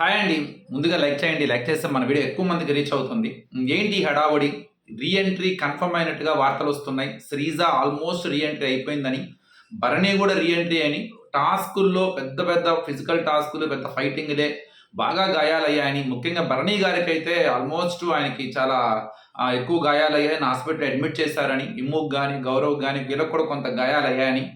Hi అండి. ముందుగా like చేయండి. లైక్ చేస్తే మన వీడియో ఎక్కువ మందికి రీచ్ అవుతుంది. ఏంటి హడావుడి? రీఎంట్రీ కన్ఫర్మ్ అయినట్టుగా వార్తలు వస్తున్నాయి. శ్రీజ ఆల్మోస్ట్ రీఎంట్రీ అయిపోయిందని. భరణి కూడా రీఎంట్రీ అని. టాస్కుల్లో పెద్ద పెద్ద ఫిజికల్ టాస్కులు పెద్ద ఫైటింగ్లే బాగా గాయాలయ్యాయని. ముఖ్యంగా భరణి గారికి అయితే ఆల్మోస్ట్ ఆయనకి చాలా ఎక్కువ గాయాలయ్యాయని హాస్పిటల్ అడ్మిట్ చేశారని. ఇమ్ముకు కానీ గౌరవ్ కానీ వీళ్ళకి కూడా కొంత గాయాలయ్యాయని.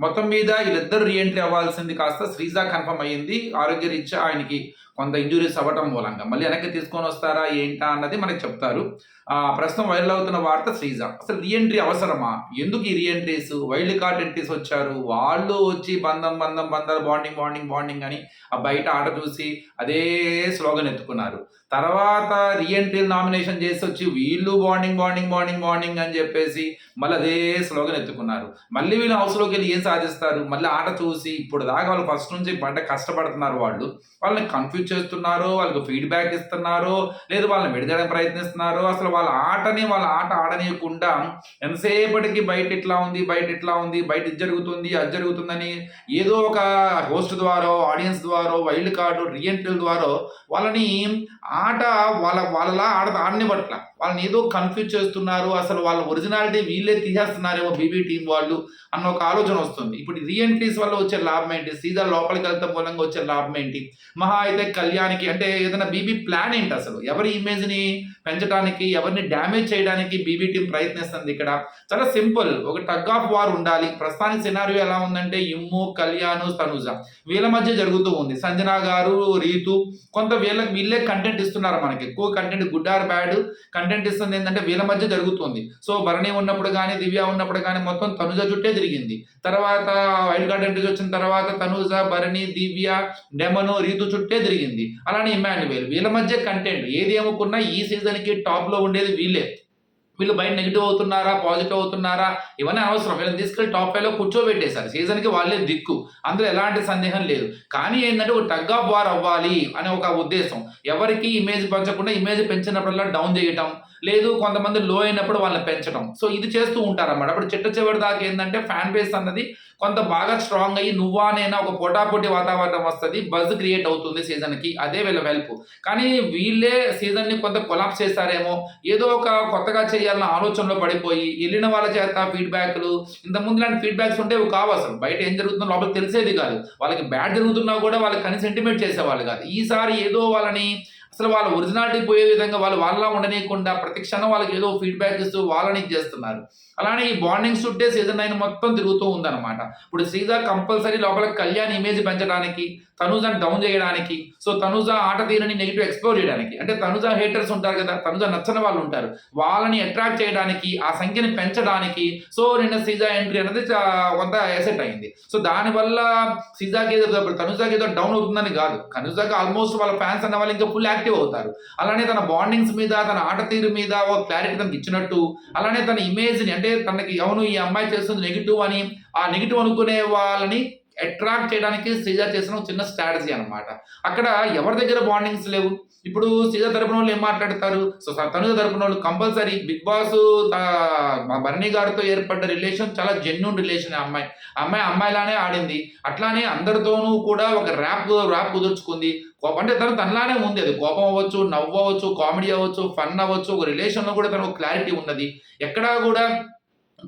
మొత్తం మీద వీళ్ళిద్దరు రీఎంట్రీ అవ్వాల్సింది కాస్త శ్రీజా కన్ఫర్మ్ అయ్యింది. ఆరోగ్య రీత్యా ఆయనకి కొంత ఇంజురీస్ అవ్వటం మూలంగా. మళ్ళీ వెనక్కి తీసుకొని వస్తారా ఏంటా అన్నది మనకి చెప్తారు. ప్రస్తుతం వైరల్ అవుతున్న వార్త శ్రీజ. అసలు రీఎంట్రీ అవసరమా? ఎందుకు ఈ రీఎంట్రీస్ వైల్డ్ కార్డ్ ఎంట్రీస్ వచ్చారు. వాళ్ళు వచ్చి బంధం బంధం బంధాలు బాండింగ్ బాండింగ్ బాండింగ్ అని ఆ బయట ఆట చూసి అదే స్లోగన్ ఎత్తుకున్నారు. తర్వాత రీఎంట్రీలు నామినేషన్ చేసి వచ్చి వీళ్ళు బాండింగ్ బాండింగ్ బాండింగ్ బాండింగ్ అని చెప్పేసి మళ్ళీ అదే స్లోగన్ ఎత్తుకున్నారు. మళ్ళీ వీళ్ళు హౌస్లోకి వెళ్ళి ఏం సాధిస్తారు? మళ్ళీ ఆట చూసి ఇప్పుడు దాకా వాళ్ళు ఫస్ట్ నుంచి పడ్డ కష్టపడుతున్నారు వాళ్ళు. వాళ్ళని కన్ఫ్యూజ్ చేస్తున్నారు వాళ్ళకి ఫీడ్బ్యాక్ ఇస్తున్నారు లేదు వాళ్ళని విడదీయడానికి ప్రయత్నిస్తున్నారు అసలు వాళ్ళ ఆటని వాళ్ళ ఆట ఆడనీయకుండా ఎంతసేపటికి బయట ఇట్లా ఉంది బయట ఇట్లా ఉంది బయట ఇది జరుగుతుంది అది జరుగుతుందని ఏదో ఒక హోస్ట్ ద్వారా ఆడియన్స్ ద్వారా వైల్డ్ కార్డు రీఎంట్రీల ద్వారా వాళ్ళని ఆట వాళ్ళ వాళ్ళలా ఆడ ఆడని పట్ల వాళ్ళని ఏదో కన్ఫ్యూజ్ చేస్తున్నారు అసలు వాళ్ళ ఒరిజినాలిటీ వీళ్ళే తీసేస్తున్నారేమో బీబీ టీం వాళ్ళు అన్న ఒక ఆలోచన వస్తుంది. ఇప్పుడు రీఎంట్రీస్ వల్ల వచ్చే లాభం ఏంటి? సీదా లోపలికి వెళ్తాం మూలంగా వచ్చే లాభం ఏంటి? మహా అయితే కళ్యాణ్కి అంటే ఏదైనా బీబీ ప్లాన్ ఏంటి అసలు? ఎవరి ఇమేజ్ని పెంచడానికి ఎవరిని డ్యామేజ్ చేయడానికి బీబీ టీం ప్రయత్నిస్తుంది ఇక్కడ? చాలా సింపుల్ ఒక టగ్ ఆఫ్ వార్ ఉండాలి. ప్రస్తుతానికి సినారియో ఎలా ఉందంటే ఇమ్ము కళ్యాణ్ తనుజ. వీళ్ళ మధ్య జరుగుతూ ఉంది. సంజన గారు రీతు కొంత వీళ్ళకి వీళ్ళే కంటెంట్ ఇస్తున్నారు మనకి. ఎక్కువ content good or bad content content ఇస్తుంది ఏంటంటే వీళ్ళ మధ్య జరుగుతుంది. సో భరణి ఉన్నప్పుడు కానీ దివ్య ఉన్నప్పుడు కానీ మొత్తం తనుజ చుట్టే తిరిగింది. తర్వాత వైల్డ్ కార్డ్ ఎంట్రీ వచ్చిన తర్వాత తనుజ భరణి దివ్య డెమను రీతు చుట్టే తిరిగింది. అలానే ఇమాన్యువేల్ వీళ్ళ మధ్య కంటెంట్ ఏది ఏమనుకున్నా ఈ సీజన్కి టాప్లో ఉండేది వీళ్ళే. వీళ్ళు బయట నెగిటివ్ అవుతున్నారా పాజిటివ్ అవుతున్నారా ఇవన్నీ అవసరం వీళ్ళని తీసుకెళ్ళి టాప్ ఫైవ్లో కూర్చోబెట్టేశారు. సీజన్కి వాళ్ళే దిక్కు. అందులో ఎలాంటి సందేహం లేదు. కానీ ఏంటంటే ఒక టగ్ ఆఫ్ వార్ అవ్వాలి అనే ఒక ఉద్దేశం. ఎవరికి ఇమేజ్ పెంచకుండా ఇమేజ్ పెంచినప్పుడల్లా డౌన్ చేయటం లేదు కొంతమంది లో అయినప్పుడు వాళ్ళని పెంచడం సో ఇది చేస్తూ ఉంటారన్నమాట. అప్పుడు చిట్ట చివరి దాకా ఏంటంటే ఫ్యాన్ బేస్ అన్నది కొంత బాగా స్ట్రాంగ్ అయ్యి నువ్వా నేనా ఒక పోటాపోటీ వాతావరణం వస్తుంది బజ్ క్రియేట్ అవుతుంది సీజన్కి. అదే వీళ్ళ వెల్పు. కానీ వీళ్ళే సీజన్ని కొంత కొలాప్స్ చేస్తారేమో ఏదో ఒక కొత్తగా చేయాలన్న ఆలోచనలో పడిపోయి వెళ్ళిన వాళ్ళ చేత ఫీడ్బ్యాక్లు ఇంత ముందు లాంటి ఫీడ్బ్యాక్స్ ఉంటే కావు అసలు. బయట ఏం జరుగుతుందో లోపల తెలిసేది కాదు. వాళ్ళకి బ్యాడ్ జరుగుతున్నా కూడా వాళ్ళకి కనీసం ఇంటిమేట్ చేసేవాళ్ళు కాదు. ఈసారి ఏదో వాళ్ళని అసలు వాళ్ళ ఒరిజినాలిటీ పోయే విధంగా వాళ్ళు వాళ్ళ ఉండనీయకుండా ప్రతి క్షణం వాళ్ళకి ఏదో ఫీడ్బ్యాక్ ఇస్తూ వాళ్ళని చేస్తున్నారు. అలానే ఈ బాండింగ్ సుట్టే సీజన్ నైన్ మొత్తం తిరుగుతూ ఉందన్నమాట. ఇప్పుడు శ్రీజా కంపల్సరీ లోపల కళ్యాణ్ ఇమేజ్ పెంచడానికి తనుజాని డౌన్ చేయడానికి సో తనుజ ఆట తీరని నెగిటివ్ ఎక్స్ప్లోర్ చేయడానికి. అంటే తనుజ హేటర్స్ ఉంటారు కదా తనుజ నచ్చని వాళ్ళు ఉంటారు. వాళ్ళని అట్రాక్ట్ చేయడానికి ఆ సంఖ్యని పెంచడానికి సో నిన్న సీజా ఎంట్రీ అనేది కొంత ఎసెట్ అయింది. సో దానివల్ల సీజాకి ఏదో తనుజాకి ఏదో డౌన్ అవుతుందని కాదు. తనుజాకి ఆల్మోస్ట్ వాళ్ళ ఫ్యాన్స్ అన్న వాళ్ళు ఇంకా ఫుల్ యాక్టివ్ అవుతారు. అలానే తన బాండింగ్స్ మీద తన ఆట తీరు మీద ఒక క్లారిటీ తనకి ఇచ్చినట్టు అలానే తన ఇమేజ్ని అంటే తనకి అవును ఈ అమ్మాయి చేస్తుంది నెగిటివ్ అని ఆ నెగిటివ్ అనుకునే వాళ్ళని అట్రాక్ట్ చేయడానికి శ్రీజ చేసిన చిన్న స్ట్రాటజీ అన్నమాట. అక్కడ ఎవరి దగ్గర బాండింగ్స్ లేవు? ఇప్పుడు శ్రీజ తరపున వాళ్ళు ఏం మాట్లాడతారు? సో తనుజ తరపున వాళ్ళు కంపల్సరీ బిగ్ బాస్ మా గారితో ఏర్పడ్డ రిలేషన్ చాలా జెన్యున్ రిలేషన్ అమ్మాయి. అమ్మాయి అమ్మాయిలానే ఆడింది. అట్లానే అందరితోనూ కూడా ఒక ర్యాప్ ర్యాప్ కుదుర్చుకుంది. కోపం అంటే తను తనలానే ఉంది. అది కోపం అవ్వచ్చు నవ్వు అవ్వచ్చు కామెడీ అవ్వచ్చు ఫన్ అవ్వచ్చు ఒక రిలేషన్లో కూడా తనకు క్లారిటీ ఉన్నది. ఎక్కడా కూడా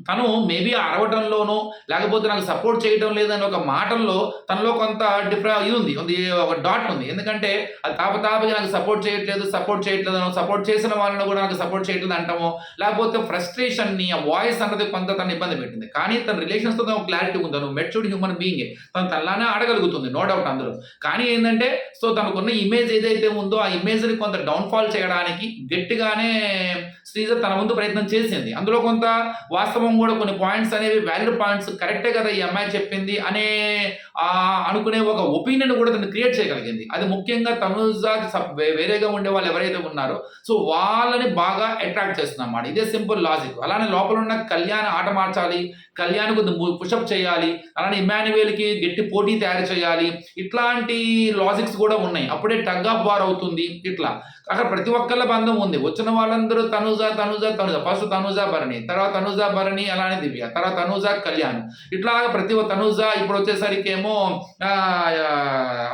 తను మేబీ అరవటంలోనో లేకపోతే నాకు సపోర్ట్ చేయటం లేదని ఒక మాటల్లో తనలో కొంత డిఫరెంట్ ఇది ఉంది ఒక డాట్ ఉంది. ఎందుకంటే అది తాపతాపగా నాకు సపోర్ట్ చేయట్లేదు సపోర్ట్ చేయట్లేదు సపోర్ట్ చేసిన వాళ్ళని కూడా నాకు సపోర్ట్ చేయట్లేదు అంటామో లేకపోతే ఫ్రస్ట్రేషన్ని ఆ వాయిస్ అన్నది కొంత తను ఇబ్బంది పెట్టింది. కానీ తన రిలేషన్స్తో తన క్లారిటీ ఉంది. తను మెచ్యూర్డ్ హ్యూమన్ బీయింగ్ తను తనలానే ఆడగలుగుతుంది నో డౌట్ అందులో. కానీ ఏంటంటే సో తనకున్న ఇమేజ్ ఏదైతే ఉందో ఆ ఇమేజ్ని కొంత డౌన్ఫాల్ చేయడానికి గట్టిగానే శ్రీజ తన ముందు ప్రయత్నం చేసింది. అందులో కొంత వాస్తవం కూడా కొన్ని పాయింట్స్ అనేవి వ్యాలిడ్ పాయింట్స్. కరెక్టే కదా ఈ అమ్మాయి చెప్పింది అనే అనుకునే ఒక ఒపీనియన్ కూడా తను క్రియేట్ చేయగలిగింది. అది ముఖ్యంగా తనుజాకి వేరేగా ఉండే వాళ్ళు ఎవరైతే ఉన్నారో సో వాళ్ళని బాగా అట్రాక్ట్ చేస్తుంది అన్నమాట. ఇదే సింపుల్ లాజిక్ అలానే లోపల ఉన్న కళ్యాణ్ ఆట మార్చాలి కళ్యాణ్ పుషప్ చేయాలి అలానే ఇమాన్యువేల్కి గట్టి పోటీ తయారు చేయాలి ఇట్లాంటి లాజిక్స్ కూడా ఉన్నాయి. అప్పుడే టగ్ ఆఫ్ వార్ అవుతుంది ఇట్లా. అక్కడ ప్రతి ఒక్కళ్ళ బంధం ఉంది. వచ్చిన వాళ్ళందరూ తనుజ తనుజ తనుజ. ఫస్ట్ తనుజ భరణి తర్వాత తనుజ భరణి అలానే దివ్య. తర్వాత తనుజా కళ్యాణ్. ఇట్లా ప్రతి ఒక్క ఇప్పుడు వచ్చేసరికి ఏమో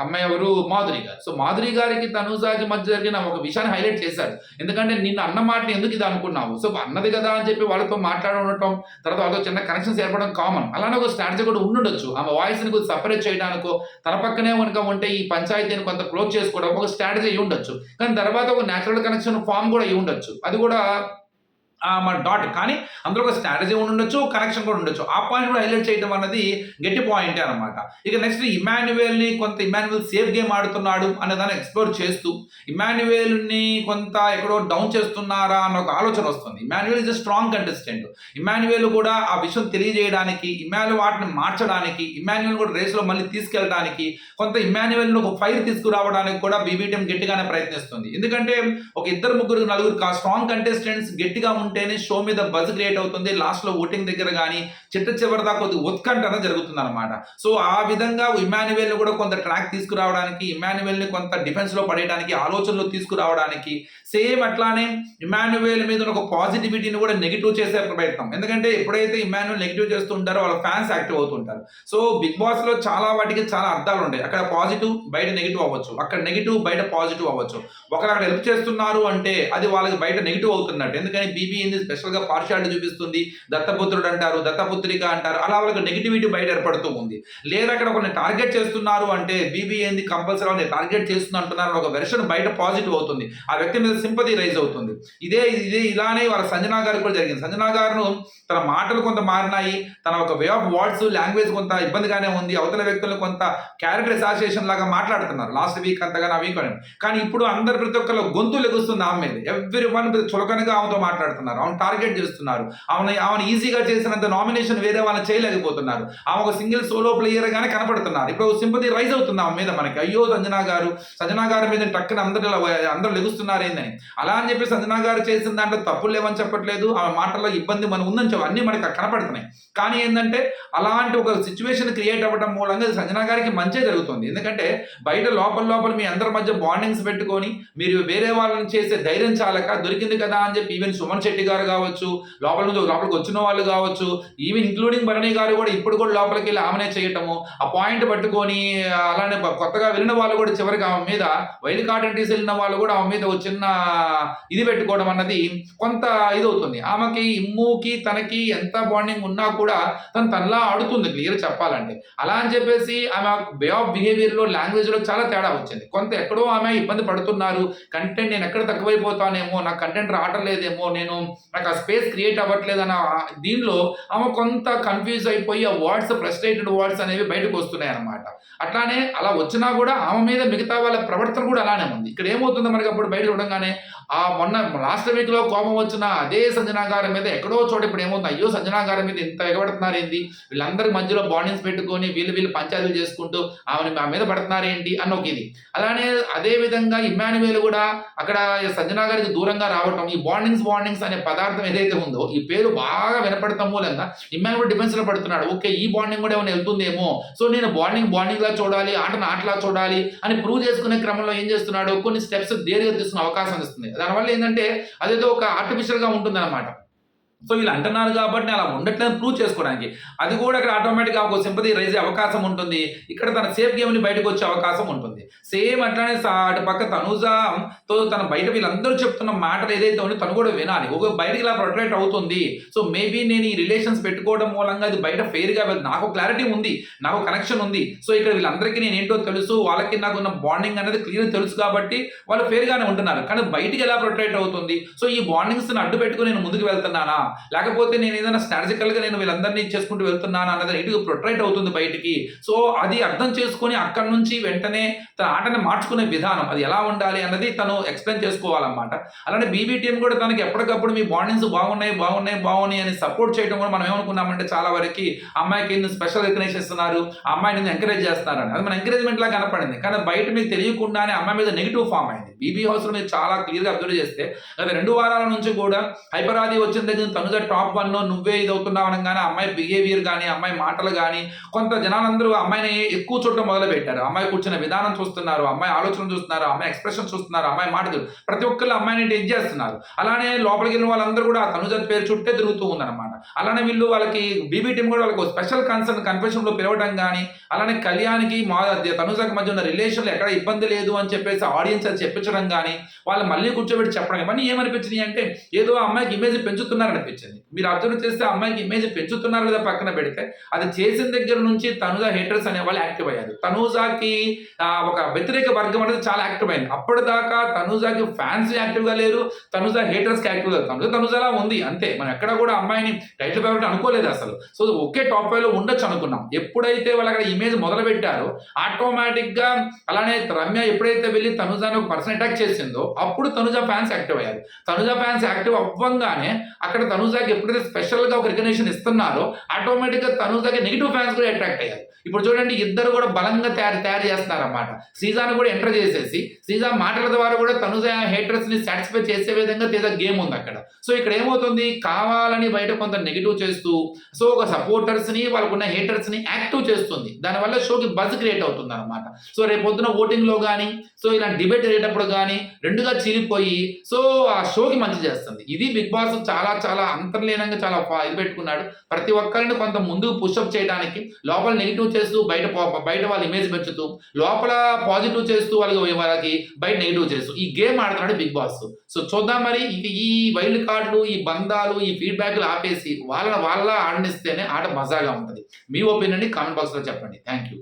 అమ్మాయి ఎవరు? మాధురి గారు. సో మాధురి గారికి తనుజాకి మధ్య జరిగిన ఒక విషయాన్ని హైలైట్ చేశారు. ఎందుకంటే నిన్న అన్న మాటని ఎందుకు ఇది అనుకున్నావు? సో అన్నది కదా అని చెప్పి వాళ్ళతో మాట్లాడటం తర్వాత వాళ్ళతో చిన్న కనెక్షన్స్ ఏర్పడడం కామన్ అలానే ఒక స్ట్రాటజీ కూడా ఉండుండొచ్చు. ఆమె వాయిస్ని కొంచెం సపరేట్ చేయడానికో తన పక్కనే కనుక ఉంటే ఈ పంచాయతీని కొంత క్లోజ్ చేసుకోవడం ఒక స్ట్రాటజీ ఉండొచ్చు కానీ తర్వాత ఒక నేచురల్ కనెక్షన్ ఫామ్ కూడా ఉండొచ్చు అది కూడా మన డాట్ కానీ అందులో ఒక స్ట్రాటజీ ఉండొచ్చు కనెక్షన్ కూడా ఉండొచ్చు. ఆ పాయింట్ కూడా హైలైట్ చేయడం అన్నది గట్టి పాయింటే అనమాట ఇక నెక్స్ట్ ఇమాన్యువేల్ని కొంత ఇమాన్యువల్ సేఫ్ గేమ్ ఆడుతున్నాడు అనే దాన్ని ఎక్స్ప్లోర్ చేస్తూ ఇమాన్యువేల్ని కొంత ఎక్కడో డౌన్ చేస్తున్నారా అన్న ఒక ఆలోచన వస్తుంది. Emmanuel is a strong contestant Emmanuel కూడా ఆ విషయం తెలియజేయడానికి ఇమాన్యువల్ వాటిని మార్చడానికి ఇమాన్యువల్ కూడా రేస్లో మళ్ళీ తీసుకెళ్ళడానికి కొంత ఇమాన్యువల్ని ఒక ఫైర్ తీసుకురావడానికి కూడా బీబీటీఎం గట్టిగానే ప్రయత్నిస్తుంది. ఎందుకంటే ఒక ఇద్దరు ముగ్గురు నలుగురు స్ట్రాంగ్ కంటెస్టెంట్స్ గట్టిగా ఉంటేనే షో మీద బజ్ క్రియేట్ అవుతుంది లాస్ట్లో ఓటింగ్ దగ్గర కానీ చిట్ట చివరి దాకా కొద్దిగా ఉత్కంఠన జరుగుతుంది అనమాట సో ఆ విధంగా ఇమాన్యువెల్ని కూడా కొంత ట్రాక్ తీసుకురావడానికి ఇమాన్యువెల్ని కొంత డిఫెన్స్లో పడేయడానికి ఆలోచనలు తీసుకురావడానికి సేమ్ అట్లానే ఇమాన్యువెల్ మీద ఒక పాజిటివిటీని కూడా నెగిటివ్ చేసే ప్రయత్నం. ఎందుకంటే ఎప్పుడైతే ఇమాన్యువల్ నెగిటివ్ చేస్తుంటారో వాళ్ళ ఫ్యాన్స్ యాక్టివ్ అవుతుంటారు సో బిగ్ బాస్లో చాలా వాటికి చాలా అర్థాలు ఉంటాయి. అక్కడ పాజిటివ్ బయట నెగిటివ్ అవ్వచ్చు. అక్కడ నెగిటివ్ బయట పాజిటివ్ అవ్వచ్చు. ఒకరు అక్కడ హెల్ప్ చేస్తున్నారు అంటే అది వాళ్ళకి బయట నెగిటివ్ అవుతున్నట్టు. ఎందుకని బీబీ ఏంది? స్పెషల్గా పార్షాలిటీ చూపిస్తుంది. దత్తపుత్రుడు అంటారు దత్తపుత్రిక అంటారు. అలా వాళ్ళకి నెగిటివిటీ బయట ఏర్పడుతూ ఉంది. లేదా అక్కడ కొన్ని టార్గెట్ చేస్తున్నారు అంటే బీబీ ఏంది? కంపల్సరీ వాళ్ళని టార్గెట్ చేస్తుంది అంటున్నారు ఒక వెర్షన్ బయట పాజిటివ్ అవుతుంది. ఆ వ్యక్తి మీద సింపతి రైజ్ అవుతుంది. ఇదే ఇదే ఇలానే వాళ్ళ సంజనా గారికి కూడా జరిగింది. సంజనా గారు తన మాటలు కొంత మారినాయి. తన ఒక వే ఆఫ్ వర్డ్స్ లాంగ్వేజ్ కొంత ఇబ్బందిగానే ఉంది. అవతల వ్యక్తులు కొంత క్యారెక్టర్ అసోసియేషన్ లాగా మాట్లాడుతున్నారు. లాస్ట్ వీక్ అంతగా నా వీక్ కానీ ఇప్పుడు అందరు ప్రతి ఒక్కరు గొంతు లెగుస్తుంది ఆమె మీద. ఎవ్రీ వన్ చులకనగా ఆమెతో మాట్లాడుతున్నారు. ఆమెను టార్గెట్ చేస్తున్నారు. ఆమె ఆమెను ఈజీగా చేసినంత నామినేషన్ వేరే వాళ్ళని చేయలేకపోతున్నారు. ఆమె ఒక సింగిల్ సోలో ప్లేయర్ గానే కనపడుతున్నారు. ఇప్పుడు సింపతి రైజ్ అవుతుంది ఆమె మీద మనకి. అయ్యో సంజనా గారు సంజనా గారి మీద టక్కున అందరు అందరూ లెగుస్తున్నారు ఏందని. అలా అని చెప్పి సంజనా గారు చేసిన దాంట్లో తప్పులు లేవని చెప్పట్లేదు. ఆమె మాటల్లో ఇబ్బంది మనం ఉందని చెప్పి అన్ని మనకి కనపడుతున్నాయి. కానీ ఏంటంటే అలాంటి ఒక సిచ్యువేషన్ క్రియేట్ అవ్వడం మూలంగా సంజనా గారికి మంచి జరుగుతుంది. ఎందుకంటే బయట లోపల లోపల మీ అందరి మధ్య బాండింగ్స్ పెట్టుకొని మీరు వేరే వాళ్ళని చేసే ధైర్యం చాలక దొరికింది కదా అని చెప్పి ఈవెన్ సుమన్ శెట్టి గారు కావచ్చు లోపల నుంచి లోపలికి వచ్చిన వాళ్ళు కావచ్చు ఈవెన్ ఇంక్లూడింగ్ భరణి గారు కూడా ఇప్పుడు కూడా లోపలికి వెళ్ళి ఆమెనే చేయటము ఆ పాయింట్ పట్టుకొని అలానే కొత్తగా వెళ్ళిన వాళ్ళు కూడా చివరికి ఆమె మీద వైల్డ్ కార్డ్ ఎంట్రీస్ వెళ్ళిన వాళ్ళు కూడా ఆమె మీద ఒక చిన్న ఇది పెట్టుకోవడం అన్నది కొంత ఇది అవుతుంది ఆమెకి ఇమ్ముకి తనకి ఎంత బాండింగ్ ఉన్నా కూడా తను తనలా ఆడుతుంది క్లియర్ చెప్పాలంటే. అలా అని చెప్పేసి ఆమె వే ఆఫ్ బిహేవియర్లో లాంగ్వేజ్లో చాలా తేడా వచ్చింది. కొంత ఎక్కడో ఆమె ఇబ్బంది పడుతున్నారు కంటెంట్ నేను ఎక్కడ తక్కువైపోతానేమో నాకు కంటెంట్ రావట్లేదేమో నేను నాకు ఆ స్పేస్ క్రియేట్ అవ్వట్లేదు అన్న దీనిలో ఆమె కొంత కన్ఫ్యూజ్ అయిపోయి ఆ వర్డ్స్ ఫ్రస్ట్రేటెడ్ వర్డ్స్ అనేవి బయటకు వస్తున్నాయి అన్నమాట. అట్లానే అలా వచ్చినా కూడా ఆమె మీద మిగతా వాళ్ళ ప్రవర్తన కూడా అలానే ఉంది. ఇక్కడ ఏమవుతుందో మనకి అప్పుడు బయట చూడంగానే ఆ మొన్న లాస్ట్ వీక్లో కోపం వచ్చిన అదే సంజనాగారం మీద ఎక్కడో చోట ఇప్పుడు ఏమవుతుంది? అయ్యో సంజనాగారం మీద ఇంత ఎగబడుతున్నారు ఏంటి వీళ్ళందరి మధ్యలో బాండింగ్స్ పెట్టుకొని వీళ్ళు వీళ్ళు పంచాయతీలు చేసుకుంటూ ఆమెను ఆ మీద పడుతున్నారేంటి అన్న ఒక ఇది. అలానే అదే విధంగా ఇమ్మాన్యువేల్ కూడా అక్కడ సంజనా గారికి దూరంగా రావటం ఈ బాండింగ్స్ బాండింగ్స్ అనే పదార్థం ఏదైతే ఉందో ఈ పేరు బాగా వినపడటం మూలంగా కూడా డిఫెన్స్లో పడుతున్నాడు. ఓకే ఈ బాండింగ్ కూడా ఏమైనా వెళ్తుందేమో. సో నేను బాండింగ్ బాండింగ్ లా చూడాలి ఆటను ఆటలా చూడాలి అని ప్రూవ్ చేసుకునే క్రమంలో ఏం చేస్తున్నాడు? కొన్ని స్టెప్స్ దేరిగా తీసుకునే అవకాశం ఇస్తుంది. దానివల్ల ఏంటంటే అదేదో ఒక ఆర్టిఫిషియల్గా ఉంటుంది అనమాట సో వీళ్ళు అంటున్నారు కాబట్టి అలా ఉండట్లేదు ప్రూవ్ చేసుకోవడానికి. అది కూడా ఇక్కడ ఆటోమేటిక్గా ఒక సింపతి రైజ్ అవకాశం ఉంటుంది. ఇక్కడ తన సేఫ్ గేమ్ని బయటకు వచ్చే అవకాశం ఉంటుంది. సేమ్ అట్లానే అటు పక్క తనుజాతో తన బయట వీళ్ళందరూ చెప్తున్న మాటలు ఏదైతే ఉందో తను కూడా వినాలి. ఒక బయటకి ఇలా ప్రొటెక్ట్ అవుతుంది. సో మేబీ నేను ఈ రిలేషన్స్ పెట్టుకోవడం మూలంగా ఇది బయట ఫెయిర్గా నాకు క్లారిటీ ఉంది. నాకు కనెక్షన్ ఉంది. సో ఇక్కడ వీళ్ళందరికీ నేను ఏంటో తెలుసు. వాళ్ళకి నాకు ఉన్న బాండింగ్ అనేది క్లియర్ తెలుసు కాబట్టి వాళ్ళు ఫెయిర్గానే ఉంటున్నారు. కానీ బయటికి ఎలా ప్రొటెక్ట్ అవుతుంది? సో ఈ బాండింగ్స్ని అడ్డు పెట్టుకుని నేను ముందుకు వెళ్తున్నానా? లేకపోతే నేను ఏదైనా స్ట్రాటజికల్గా నేను వీళ్ళందరినీ చేసుకుంటూ వెళ్తున్నాను అన్నది ఇటు ప్రొట్రైట్ అవుతుంది బయటికి. సో అది అర్థం చేసుకొని అక్కడి నుంచి వెంటనే తన ఆటని మార్చుకునే విధానం అది ఎలా ఉండాలి అన్నది తను ఎక్స్ప్లెయిన్ చేసుకోవాలన్నమాట. అలానే బీబీటీఎం కూడా తనకి ఎప్పటికప్పుడు మీ బాండింగ్స్ బాగున్నాయి బాగున్నాయి బాగున్నాయి అని సపోర్ట్ చేయడం కూడా మనం ఏమనుకున్నామంటే చాలా వరకు అమ్మాయికి స్పెషల్ రికగ్నైజ్ ఇస్తున్నారు అమ్మాయిని ఎంకరేజ్ చేస్తున్నారని. అది మన ఎంకరేజ్మెంట్ లా కనపడింది. కానీ బయట మీకు తెలియకుండానే అమ్మాయి మీద నెగిటివ్ ఫామ్ అయింది. బీబీ హౌస్లో మీరు చాలా క్లియర్గా అబ్జర్వ్ చేస్తే గత రెండు వారాల నుంచి కూడా హైపరాది వచ్చిన దగ్గర తనుజ టాప్ వన్ నువ్వే ఇది అవుతున్నావు అనగానే అమ్మాయి బిహేవియర్ కానీ అమ్మాయి మాటలు కానీ కొంత జనాలందరూ అమ్మాయిని ఎక్కువ చూడటం మొదలు పెట్టారు అమ్మాయి కూర్చున్న విధానం చూస్తున్నారు అమ్మాయి ఆలోచన చూస్తున్నారు అమ్మాయి ఎక్స్ప్రెషన్ చూస్తున్నారు అమ్మాయి మాటలు ప్రతి ఒక్కళ్ళు అమ్మాయిని టెచ్ చేస్తున్నారు. అలానే లోపలికి వెళ్ళిన వాళ్ళందరూ కూడా తనుజ పేరు చుట్టే తిరుగుతూ ఉందన్నమాట. అలానే వీళ్ళు వాళ్ళకి బీబీ టీం కూడా వాళ్ళకి స్పెషల్ కన్సర్న్ కన్ఫెషన్లో పిలవడం కానీ అలానే కళ్యాణ్కి మా తనుజాకి మధ్య ఉన్న రిలేషన్లు ఎక్కడ ఇబ్బంది లేదు అని చెప్పేసి ఆడియన్స్ అది చెప్పించడం కానీ వాళ్ళు మళ్ళీ కూర్చోబెట్టి చెప్పడం ఇవన్నీ ఏమనిపించినాయి అంటే ఏదో అమ్మాయికి ఇమేజ్ పెంచుతున్నారు అనిపించింది మీరు అబ్జర్వ్ చేస్తే అమ్మాయికి ఇమేజ్ పెంచుతున్నారు లేదా పక్కన పెడితే అది చేసిన దగ్గర నుంచి తనుజా హేటర్స్ అనే వాళ్ళు యాక్టివ్ అయ్యారు. తనుజాకి ఒక వ్యతిరేక వర్గం అనేది చాలా యాక్టివ్ అయింది. అప్పటిదాకా తనుజాకి ఫ్యాన్స్ యాక్టివ్గా లేరు తనుజా హేటర్స్కి తనుజ తనుజలా తనుజా ఉంది అంతే. మనం ఎక్కడ కూడా అమ్మాయిని టైటిల్ ఫేవరెట్ అనుకోలేదు అసలు. సో ఒకే టాప్ ఫైవ్లో ఉండొచ్చు అనుకున్నాం. ఎప్పుడైతే వాళ్ళు అక్కడ ఇమేజ్ మొదలు పెట్టారో ఆటోమేటిక్గా అలానే రమ్య ఎప్పుడైతే వెళ్ళి తనుజాని ఒక పర్సన్ అటాక్ చేసిందో అప్పుడు తనుజా ఫ్యాన్స్ యాక్టివ్ అయ్యారు. తనుజా ఫ్యాన్స్ యాక్టివ్ అవ్వంగానే అక్కడ తనుజాకి ఎప్పుడైతే స్పెషల్గా ఒక రికగ్నేషన్ ఇస్తున్నారో ఆటోమేటిక్గా తనుజాకి నెగిటివ్ ఫ్యాన్స్ కూడా అట్రాక్ట్ అయ్యారు. ఇప్పుడు చూడండి ఇద్దరు కూడా బలంగా తయారు తయారు చేస్తారన్నమాట. సీజాను కూడా ఎంటర్ చేసేసి సీజా మాటల ద్వారా కూడా తనుజ హేటర్స్ని సాటిస్ఫై చేసే విధంగా తేజ గేమ్ ఉంది అక్కడ. సో ఇక్కడ ఏమవుతుంది? కావాలని బయట కొంత నెగిటివ్ చేస్తూ సో ఒక సపోర్టర్స్ని వాళ్ళకున్న హేటర్స్ని యాక్టివ్ చేస్తుంది. దానివల్ల షోకి బజ్ క్రియేట్ అవుతుంది అనమాట సో రేపు పొద్దున ఓటింగ్లో కానీ సో ఇలా డిబేట్ అయ్యేటప్పుడు కానీ రెండుగా చీలిపోయి సో ఆ షోకి మంచి చేస్తుంది. ఇది బిగ్ బాస్ చాలా చాలా అంతర్లీనంగా చాలా ఇది పెట్టుకున్నాడు. ప్రతి ఒక్కరిని కొంత ముందుకు పుషప్ చేయడానికి లోపల నెగిటివ్ చేస్తూ బయట బయట వాళ్ళ ఇమేజ్ పెంచుతూ లోపల పాజిటివ్ చేస్తూ వాళ్ళకి వాళ్ళకి బయట నెగిటివ్ చేస్తూ ఈ గేమ్ ఆడుతున్నాడు బిగ్ బాస్ సో చూద్దాం మరి ఇక ఈ వైల్డ్ కార్డులు ఈ బంధాలు ఈ ఫీడ్బ్యాక్లు ఆపేసి వాళ్ళ వాళ్ళ ఆడనిస్తేనే ఆట మజాగా ఉంటుంది. మీ ఒపీనియన్ కామెంట్ బాక్స్లో చెప్పండి. Thank you